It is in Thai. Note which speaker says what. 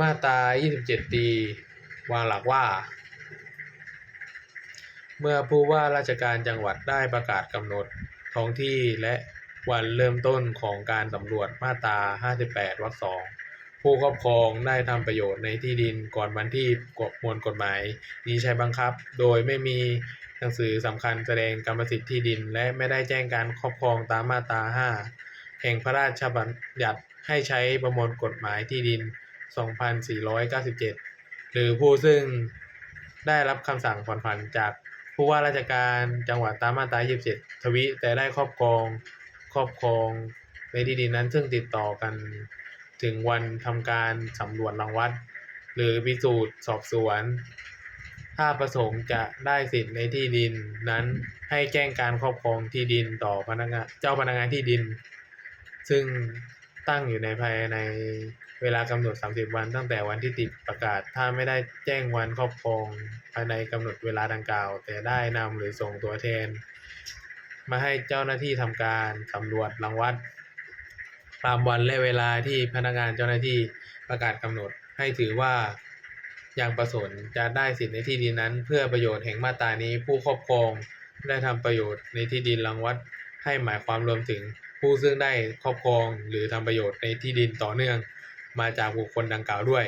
Speaker 1: มาตรา 27 ตีวางหลักว่า เมื่อผู้ว่าราชการจังหวัดได้ประกาศกำหนดท้องที่และวันเริ่มต้นของการสำรวจมาตรา 58 วรรคสองผู้ครอบครองได้ทำประโยชน์ในที่ดินก่อนวันที่กฎมวลกฎหมาย นี้ใช้บังคับ โดยไม่มีหนังสือสำคัญแสดงกรรมสิทธิ์ที่ดิน และไม่ได้แจ้งการครอบครองตามมาตรา 5 แห่งพระราชบัญญัติให้ใช้ประมวลกฎหมายที่ดิน 2497 หรือผู้ซึ่งได้รับคำสั่งผ่อนผันจากผู้ว่าราชการจังหวัดตามมาตรา 27 ทวิ แต่ได้ครอบครองครอบครองในที่ดินนั้นซึ่งติดต่อกันถึงวันทำการสำรวจรังวัด หรือพิสูจน์สอบสวน ถ้าประสงค์จะได้สิทธิ์ในที่ดินนั้นให้แจ้งการครอบครองที่ดินต่อพนักงานเจ้าพนักงานที่ดิน ซึ่ง ตั้งอยู่ในภายในเวลากำหนด 30 วัน ตั้งแต่วันที่ติดประกาศ ถ้าไม่ได้แจ้งวันครอบครองภายในกำหนดเวลาดังกล่าว แต่ได้นำหรือส่งตัวแทน มาให้เจ้าหน้าที่ทำการสำรวจรังวัดตามวันและเวลาที่พนักงานเจ้าหน้าที่ประกาศกำหนด ให้ถือว่ายังประสงค์จะได้สิทธิในที่ดินนั้น เพื่อประโยชน์แห่งมาตรานี้ผู้ครอบครองได้ทำประโยชน์ในที่ดินรังวัด ให้หมายความรวมถึงผู้ซึ่งได้ครอบครองหรือทำประโยชน์ในที่ดินต่อเนื่องมาจากบุคคลดังกล่าวด้วย